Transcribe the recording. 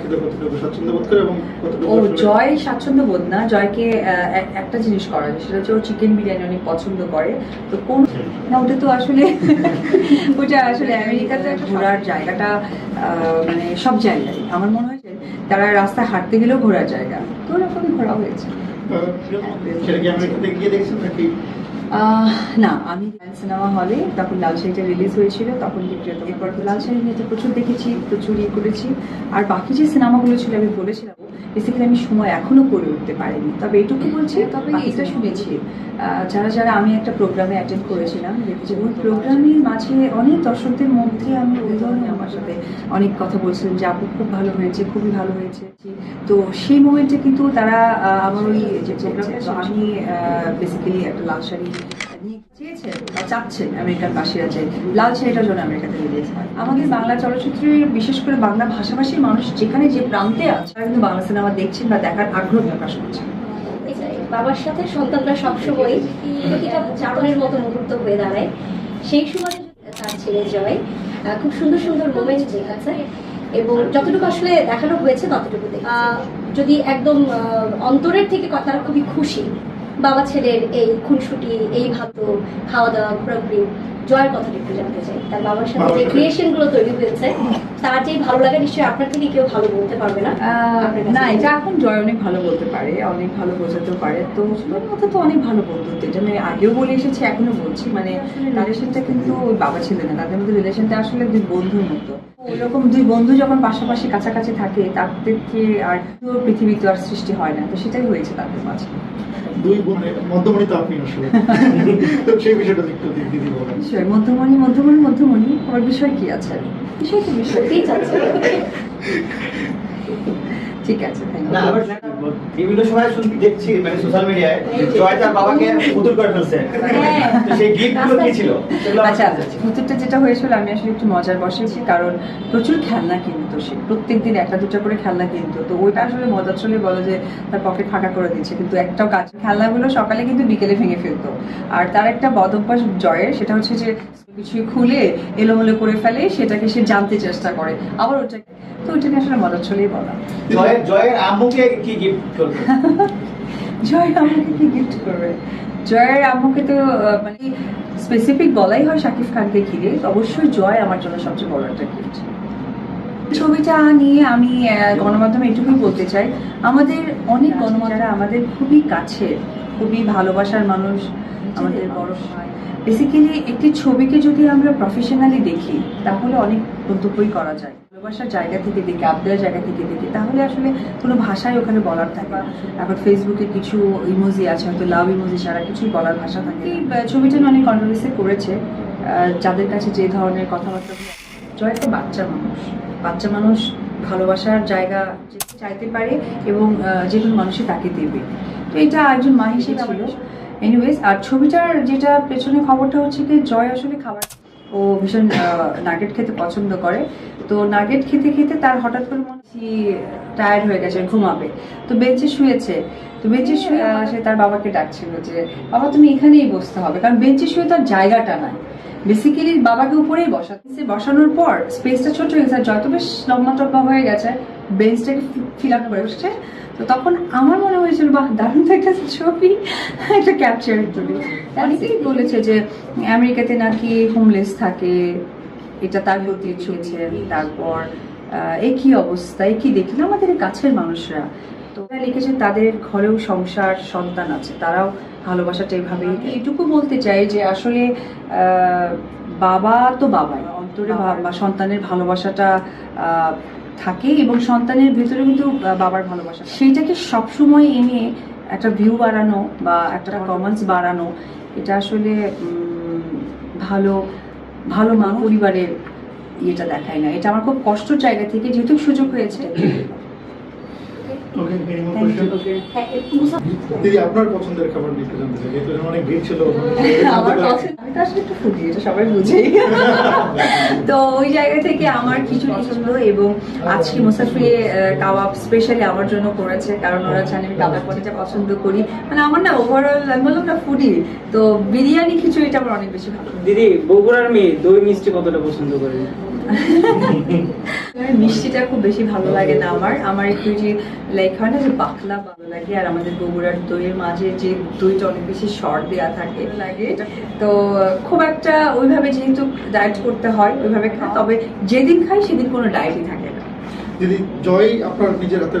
খেতে কতটুকু স্বাচ্ছন্দ্য বোধ করে এবং ও জয় স্বাচ্ছন্দ্য বোধ না জয়কে একটা জিনিস করা যায় সেটা হচ্ছে ও চিকেন বিরিয়ানি অনেক পছন্দ করে। তো কোন না ওটা তো আসলে ওটা আসলে আমেরিকাতে ঘোরার জায়গাটা আহ, মানে সব জায়গায়। আমার মনে হয়েছে তারা রাস্তায় হাঁটতে গেলেও ঘোরার জায়গা। তো ওরকমই ঘোরা হয়েছে। সেটা কি আমেরিকাতে গিয়ে দেখছেন নাকি? আহ, না, আমি সিনেমা হলে তখন লাল শাড়িটা রিলিজ হয়েছিল, তখন কিন্তু এরপর লাল শাড়ি নিয়ে প্রচুর দেখেছি প্রচুর ইয়ে করেছি। আর বাকি যে সিনেমাগুলো ছিল, আমি বলেছিলাম বেসিক্যালি আমি সময় এখনও করে উঠতে পারিনি। তবে এটুকু বলছি তবে এটা শুনেছি। যারা যারা আমি একটা প্রোগ্রামে অ্যাটেন্ড করেছিলাম দেখেছি ওই প্রোগ্রামের মাঝে অনেক দর্শকদের মধ্যে আমি ওই ধরনের আমার সাথে অনেক কথা বলছিলেন যে আপু খুব ভালো হয়েছে খুবই ভালো হয়েছে। তো সেই মোমেন্টে কিন্তু তারা আমার ওই যে প্রোগ্রামটা আমি বেসিক্যালি একটা লাল শাড়ি নিয়ে চেয়েছেন বা চাচ্ছেন আমেরিকার বাসীরা যে লাল শাড়িটার জন্য আমেরিকাতে রিলিজ হয় আমাদের বাংলা চলচ্চিত্রের বিশেষ করে বাংলা ভাষাভাষীর মানুষ যেখানে যে প্রান্তে আছে তারা কিন্তু বাংলা সিনেমা দেখছেন বা দেখার আগ্রহ প্রকাশ করছেন বাবার সাথে সন্তানরা সবসময় প্রতিটা চারণের মতো মুহূর্ত হয়ে দাঁড়ায় সেই সময় তার ছেলে জয় খুব সুন্দর সুন্দর মোমেন্ট দেখাচ্ছে এবং যতটুকু আসলে দেখানো হয়েছে ততটুকু দেখেছি। যদি একদম আহ, অন্তরের থেকে কথাটা খুবই খুশি বাবা ছেলের এই খুনসুটি এই ভালো খাওয়া দাওয়া ঘোরাঘুরি জয়ের কথাটা একটু জানতে চাই তার বাবার সাথে যে সাথে। ক্রিয়েশনগুলো তৈরি হয়েছে তার যে ভালো লাগে নিশ্চয়ই আপনার থেকে কেউ ভালো বলতে পারবে না? না এটা এখন জয় অনেক ভালো বলতে পারে অনেক ভালো বোঝাতেও পারে। তো ওর মধ্যে তো অনেক ভালো বন্ধুত্ব এটা আমি আগেও বলে এসেছি এখনও বলছি। মানে রিলেশনটা কিন্তু ওই বাবা ছেলে না তাদের মধ্যে রিলেশনটা আসলে দুই বন্ধুর মতো। ওইরকম দুই বন্ধু যখন পাশাপাশি কাছাকাছি থাকে তাদেরকে আর পুরো পৃথিবীতে আর সৃষ্টি হয় না। তো সেটাই হয়েছে তাদের মাঝে। দুই মধ্যমণি তো তো মধ্যমণি মধ্যমণি মধ্যমণি আমার বিষয় কি আছে? বিষয় তো বিষয় সত্যিই চাচ্ছে ঠিক আছে না আবার বিভিন্ন সময় দেখছি মানে সোশ্যাল মিডিয়ায় জয় তার বাবাকে পুতুল করে ফেলছে। হ্যাঁ। তো সেই গিফট কি ছিল? আচ্ছা পুতুলটা যেটা হয়েছিল আমি আসলে একটু মজার বসেছি কারণ প্রচুর খেলনা কিনতো সে। প্রত্যেক দিন একটা দুটা করে খেলনা কিনতো। তো ওইটা আসলে মজার চলে বলো যে তার পকেট ফাঁকা করে দিচ্ছে। কিন্তু একটাও কাজ খেলনাগুলো সকালে কিন্তু বিকেলে ভেঙে ফেলতো। আর তার একটা বদ অভ্যাস জয়ের সেটা হচ্ছে যে কিছু খুলে এলোমেলো করে ফেলে সেটাকে সে জানতে চেষ্টা করে। আবার ওটাকে তো ওইটাকে আসলে মজার চলেই বলা। জয়ের জয়ের আম্মুকে কি গিফট করবে? জয়ের আম্মুকে কি গিফট করবে? জয়ের আম্মুকে তো মানে স্পেসিফিক বলাই হয় শাকিব খানকে ঘিরে অবশ্যই জয় আমার জন্য সবচেয়ে বড় একটা গিফট ছবিটা নিয়ে আমি গণমাধ্যমে এটুকুই বলতে চাই আমাদের অনেক গণমাধ্যমরা আমাদের খুবই কাছের খুবই ভালোবাসার মানুষ আমাদের বড় ভাই। বেসিক্যালি একটি ছবিকে যদি আমরা প্রফেশনালি দেখি তাহলে অনেক মন্তব্যই করা যায়। ভালোবাসার জায়গা থেকে দেখি আবদার জায়গা থেকে দেখি তাহলে আসলে কোনো ভাষাই ওখানে বলার থাকে। এখন ফেসবুকে কিছু ইমোজি আছে হয়তো লাভ ইমোজি ছাড়া কিছুই বলার ভাষা থাকে। এই ছবিটা অনেক কন্ট্রোভার্সি করেছে। যাদের কাছে যে ধরনের কথাবার্তা জয় একটা বাচ্চা মানুষ। বাচ্চা মানুষ ভালোবাসার জায়গা যে চাইতে পারে এবং যে কোনো মানুষই তাকে দেবে। তো এটা একজন মা হিসেবে ছিল। এনিওয়েজ আর ছবিটার যেটা পেছনে খবরটা হচ্ছে কি জয় আসলে খাবার ও ভীষণ নাগেট খেতে পছন্দ করে। তো নাগেট খেতে খেতে তার হঠাৎ করে মনে টায়ার্ড হয়ে গেছে, ঘুমাবে। তো বেঞ্চে শুয়েছে। তো বেঞ্চে শুয়ে সে তার বাবাকে ডাকছিল যে, বাবা, তুমি এখানেই বসতে হবে। কারণ বেঞ্চে শুয়ে তার জায়গাটা নাই। বেসিক্যালি বাবাকে উপরেই বসাতে সে বসানোর পর স্পেসটা ছোট হয়ে গেছে। যত বেশ লম্বা টম্বা হয়ে গেছে, বেঞ্চটাকে ফিল আপ করে তো তখন আমার মনে হয়েছিল বাহ দারুণ তো একটা ছবি একটা ক্যাপচার তুলি অনেকেই বলেছে যে আমেরিকাতে নাকি হোমলেস থাকে এটা তার প্রতি ছুঁয়েছেন তারপর একই অবস্থা একই দেখলেন আমাদের কাছের মানুষরা। তো লিখেছে তাদের ঘরেও সংসার সন্তান আছে তারাও ভালোবাসাটা এভাবেই। এটুকু বলতে চাই যে আসলে বাবা তো বাবাই অন্তরে সন্তানের ভালোবাসাটা আহ, থাকে এবং সন্তানের ভেতরে কিন্তু বাবার ভালোবাসা সেইটাকে সবসময় এনে একটা ভিউ বাড়ানো বা একটা কমেন্টস বাড়ানো, এটা আসলে ভালো ভালো মা পরিবারের ইয়েটা দেখায় না। এটা আমার খুব কষ্ট জায়গা থেকে যেহেতু সুযোগ হয়েছে। আপনার পছন্দের খাবার একটু জানতে চাই? যেহেতু অনেক ভিড় ছিল। আমার পছন্দ আমি তো আসলে একটু ফুটি এটা সবাই বুঝে। তো ওই জায়গা থেকে আমার কিছু পছন্দ এবং আজকে মুসাফিরে আহ, কাবাব স্পেশালি আমার জন্য করেছে কারণ ওরা জানে আমি কাবাব পনিরটা পছন্দ করি। মানে আমার না ওভারঅল আমি বললাম না ফুডি তো বিরিয়ানি খিচুড়িটা আমার অনেক বেশি ভালো দিদি বগুড়ার মেয়ে দই মিষ্টি কতটা পছন্দ করে? মিষ্টিটা খুব বেশি ভালো লাগে না আমার। আমার একটু যে লাইক হয় না যে বাকলা ভালো লাগে আর আমাদের বগুড়ার দইয়ের মাঝে যে দইটা অনেক বেশি শর্ট দেওয়া থাকে লাগে। তো খুব একটা ওইভাবে যেহেতু ডায়েট করতে হয় ওইভাবে খাই তবে যেদিন খাই সেদিন কোনো ডায়েটই থাকে না। যদি জয় আপনার নিজের হাতে